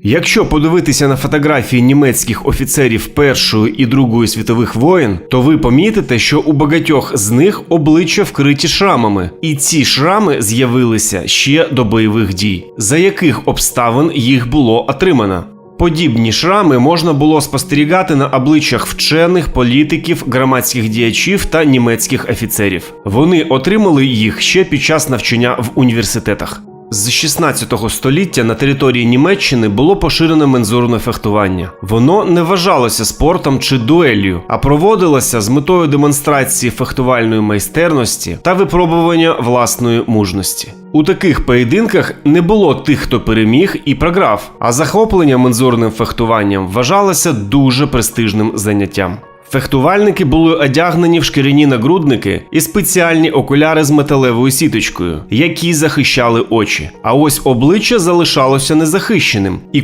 Якщо подивитися на фотографії німецьких офіцерів Першої і Другої світових воєн, то ви помітите, що у багатьох з них обличчя вкриті шрамами, і ці шрами з'явилися ще до бойових дій, за яких обставин їх було отримано. Подібні шрами можна було спостерігати на обличчях вчених, політиків, громадських діячів та німецьких офіцерів. Вони отримали їх ще під час навчання в університетах. З 16 століття на території Німеччини було поширене мензурне фехтування. Воно не вважалося спортом чи дуеллю, а проводилося з метою демонстрації фехтувальної майстерності та випробування власної мужності. У таких поєдинках не було тих, хто переміг і програв, а захоплення мензурним фехтуванням вважалося дуже престижним заняттям. Фехтувальники були одягнені в шкіряні нагрудники і спеціальні окуляри з металевою сіточкою, які захищали очі. А ось обличчя залишалося незахищеним, і